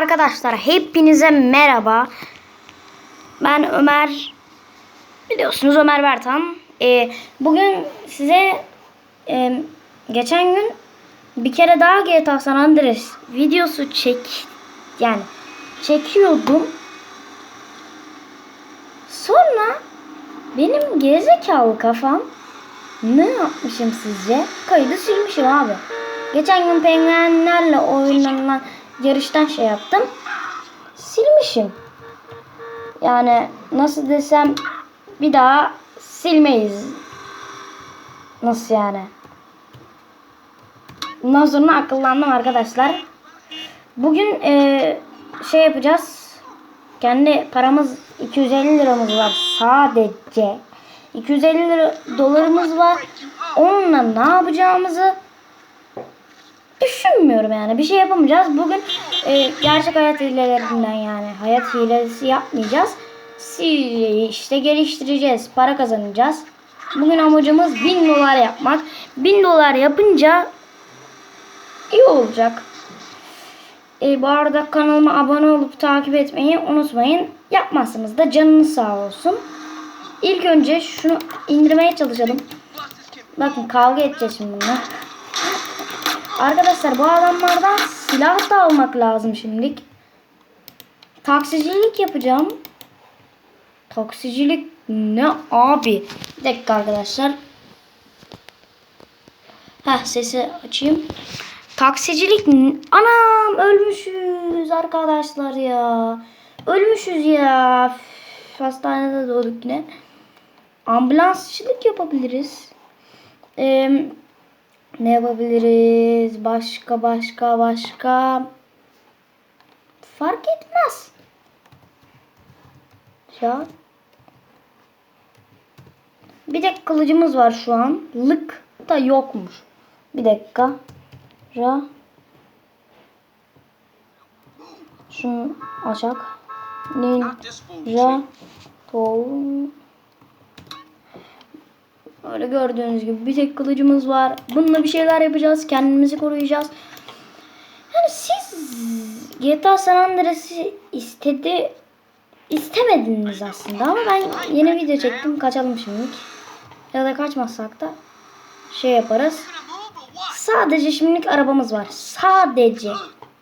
Arkadaşlar hepinize merhaba. Ben Ömer. Biliyorsunuz Ömer Bertan. Ee, bugün size e, geçen gün bir kere daha GTA San Andreas videosu çek yani çekiyordum. Sonra benim gerizekalı kafam ne yapmışım sizce? Kaydı silmişim abi. Geçen gün penguenlerle oynanan yarıştan şey yaptım. Silmişim. Yani nasıl desem bir daha silmeyiz. Nasıl yani? Bundan sonra akıllandım arkadaşlar. Bugün eee, şey yapacağız. Kendi paramız 250 liramız var sadece. 250 lira dolarımız var. Onunla ne yapacağımızı düşünmüyorum yani. Bir şey yapamayacağız. Bugün e, gerçek hayat hilelerinden yani hayat hilesi yapmayacağız. Hileyi işte geliştireceğiz. Para kazanacağız. Bugün amacımız 1000 dolar yapmak. 1000 dolar yapınca iyi olacak. E, bu arada kanalıma abone olup takip etmeyi unutmayın. Yapmazsanız da canınız sağ olsun. İlk önce şunu indirmeye çalışalım. Bakın kavga edeceğiz şimdi bununla. Arkadaşlar bu adamlardan silah da almak lazım şimdilik. Taksicilik yapacağım. Taksicilik ne abi? Bir dakika arkadaşlar. Heh sesi açayım. Taksicilik anam ölmüşüz arkadaşlar ya. Ölmüşüz ya. Üf, hastanede doğduk yine. Ambulansçılık yapabiliriz. Eee ne yapabiliriz? Başka başka başka. Fark etmez. Ya. Bir de kılıcımız var şu an. Lık da yokmuş. Bir dakika. Ra. Şunu açak. Nin. Ra. Tohum. Öyle gördüğünüz gibi bir tek kılıcımız var. Bununla bir şeyler yapacağız. Kendimizi koruyacağız. Yani siz GTA San Andreas'ı istedi istemediniz aslında ama ben yeni video çektim. Kaçalım şimdilik. Ya da kaçmazsak da şey yaparız. Sadece şimdilik arabamız var. Sadece.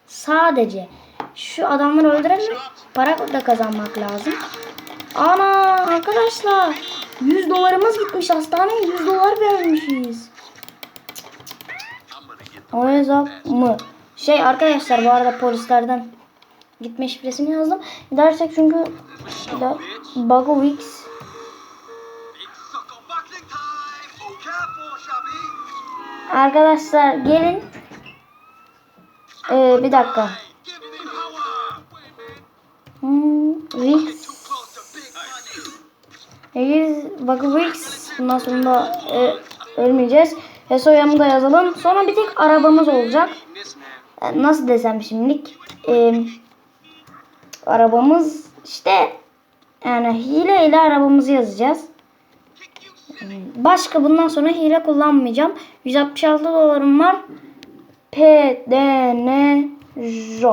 Sadece. Şu adamları öldürelim. Para da kazanmak lazım. Ana arkadaşlar 100 dolarımız gitmiş hastaneye 100 dolar vermişiz. O hesap mı? Şey arkadaşlar bu arada polislerden gitme şifresini yazdım. Dersek çünkü Bugwix Arkadaşlar gelin. Ee, bir dakika. Hmm, Wix Bugwix bundan sonra da, e, ölmeyeceğiz. Hesoyamı da yazalım. Sonra bir tek arabamız olacak. E, nasıl desem şimdilik. E, arabamız işte yani hile ile arabamızı yazacağız. Başka bundan sonra hile kullanmayacağım. 166 dolarım var. P D N J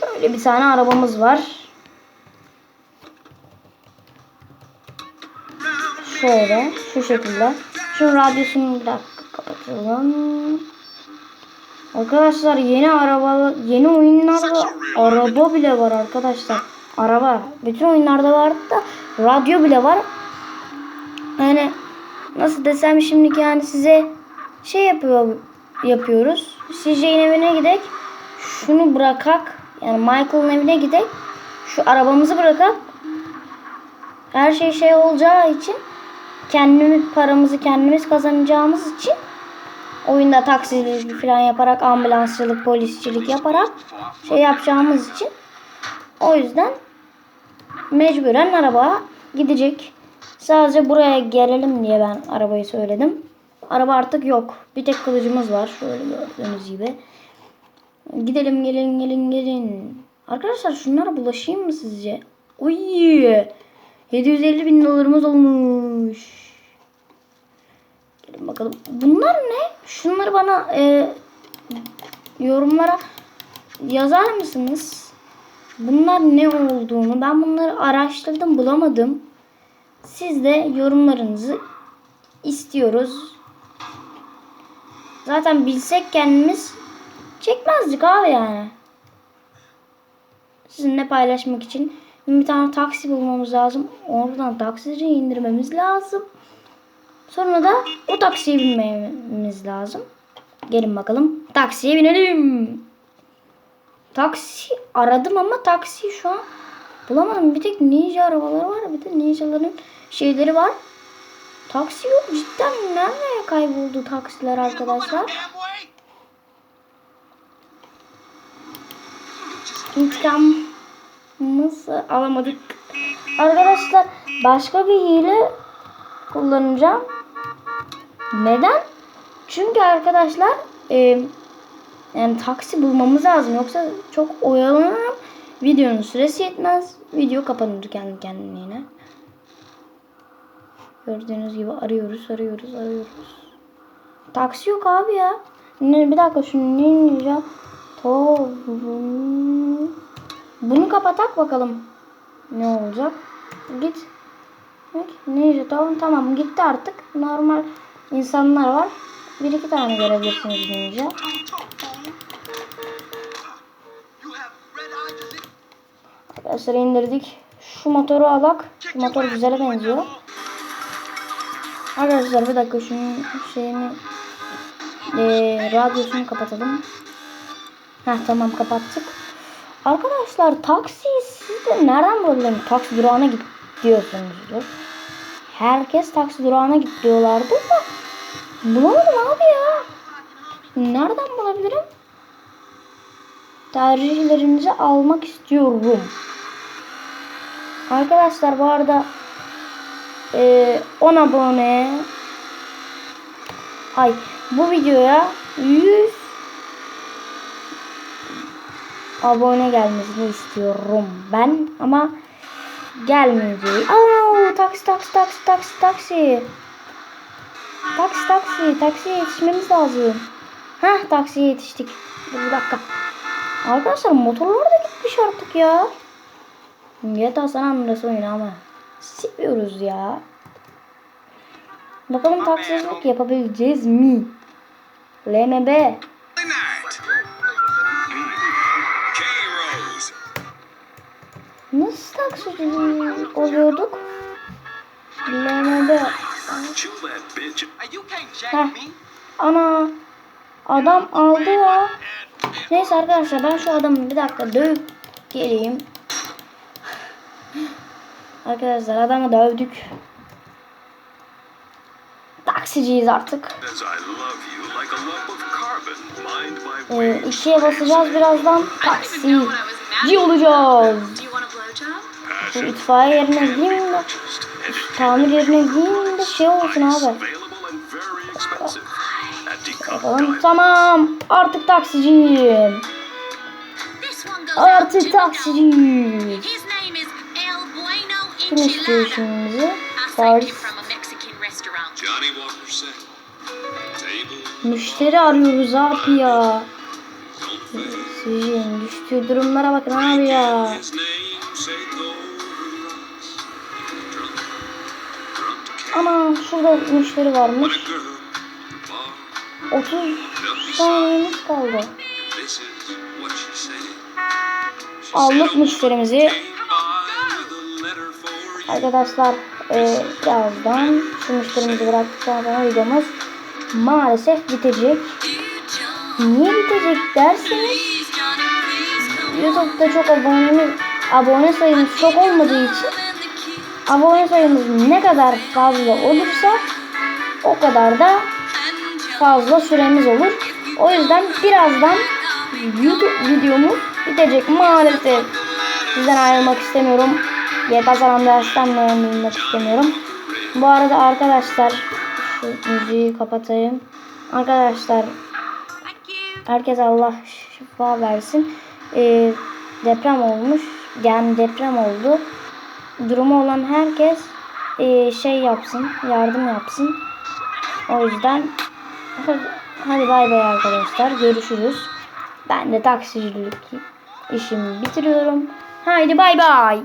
Şöyle bir tane arabamız var. Şöyle şu şekilde. Şu radyosunu bir dakika kapatalım. Arkadaşlar yeni araba yeni oyunlarda araba bile var arkadaşlar. Araba. Bütün oyunlarda vardı da radyo bile var. Yani nasıl desem şimdi yani size şey yapıyor yapıyoruz. CJ'nin evine gidek. Şunu bırakak. Yani Michael'ın evine gidek. Şu arabamızı bırakak. Her şey şey olacağı için kendimiz paramızı kendimiz kazanacağımız için oyunda taksicilik falan yaparak ambulansçılık, polisçilik yaparak şey yapacağımız için o yüzden mecburen araba gidecek. Sadece buraya gelelim diye ben arabayı söyledim. Araba artık yok. Bir tek kılıcımız var. Şöyle gördüğünüz gibi. Gidelim gelin gelin gelin. Arkadaşlar şunlara bulaşayım mı sizce? Uy. 750 bin dolarımız olmuş. Bakalım. Bunlar ne? Şunları bana e, yorumlara yazar mısınız? Bunlar ne olduğunu ben bunları araştırdım bulamadım. Siz de yorumlarınızı istiyoruz. Zaten bilsek kendimiz çekmezdik abi yani. Sizinle paylaşmak için bir tane taksi bulmamız lazım. Oradan taksici indirmemiz lazım. Sonra da o taksiye binmemiz lazım. Gelin bakalım. Taksiye binelim. Taksi aradım ama taksi şu an bulamadım. Bir tek ninja arabaları var. Bir de ninjaların şeyleri var. Taksi yok cidden. Nereye kayboldu taksiler arkadaşlar? İntikamımızı alamadık. Arkadaşlar başka bir hile kullanacağım. Neden? Çünkü arkadaşlar e, yani taksi bulmamız lazım. Yoksa çok oyalanırım. Videonun süresi yetmez. Video kapanır kendi kendine. Gördüğünüz gibi arıyoruz, arıyoruz, arıyoruz. Taksi yok abi ya. Ne, bir dakika şunu ne ineceğim? Bunu kapatak bakalım. Ne olacak? Git. Bak, Ninja tamam tamam gitti artık. Normal insanlar var. Bir iki tane görebilirsiniz ninja. Arkadaşlar indirdik. Şu motoru alak. Şu motor güzele benziyor. Arkadaşlar bir dakika şunun şeyini eee radyosunu kapatalım. Heh tamam kapattık. Arkadaşlar taksi siz de nereden bulabilirim? Taksi durağına git diyorsunuzdur. Herkes taksi durağına git diyorlardı da bulamadım abi ya. Nereden bulabilirim? Tercihlerinizi almak istiyorum. Arkadaşlar bu arada e, 10 abone ay bu videoya 100 abone gelmesini istiyorum ben ama gelmeyecek. Aa, taksi taksi taksi taksi taksi. Taksi taksi taksiye yetişmemiz lazım. Heh taksiye yetiştik. Bir dakika. Arkadaşlar motorlar da gitmiş artık ya. GTA San Andreas oyunu ama seviyoruz ya. Bakalım taksicilik yapabileceğiz mi? LMB. Nasıl taksici oluyorduk? LMB. Heh. Ana. Adam aldı ya. Neyse arkadaşlar ben şu adamı bir dakika dövüp geleyim. Arkadaşlar adamı dövdük. Taksiciyiz artık. Ee, ikiye basacağız birazdan. Taksici olacağız. Şu itfaiye yerine gideyim de. Tamir yerine gideyim de şey olsun abi. Decom Tamam. Artık taksiciyim. Artık taksiciyim. Kim istiyor işimizi? Paris. Müşteri arıyoruz abi ya. Sizin düştüğü durumlara bakın abi ya. His şurada müşteri varmış. girl. Bar. 30 saniyemiz kaldı. Aldık müşterimizi. Arkadaşlar e, birazdan şu müşterimizi bıraktıktan sonra videomuz maalesef bitecek. Niye bitecek derseniz YouTube'da çok abonemiz, abone sayımız çok olmadığı için abone sayımız ne kadar fazla olursa o kadar da fazla süremiz olur. O yüzden birazdan YouTube videomuz bitecek maalesef. Sizden ayrılmak istemiyorum. GTA San Andreas'tan ayrılmak istemiyorum. Bu arada arkadaşlar şu müziği kapatayım. Arkadaşlar herkes Allah şifa versin. Ee, deprem olmuş. Yani deprem oldu. Durumu olan herkes ee, şey yapsın. Yardım yapsın. O yüzden hadi bay bay arkadaşlar. Görüşürüz. Ben de taksicilik işimi bitiriyorum. Haydi bay bay.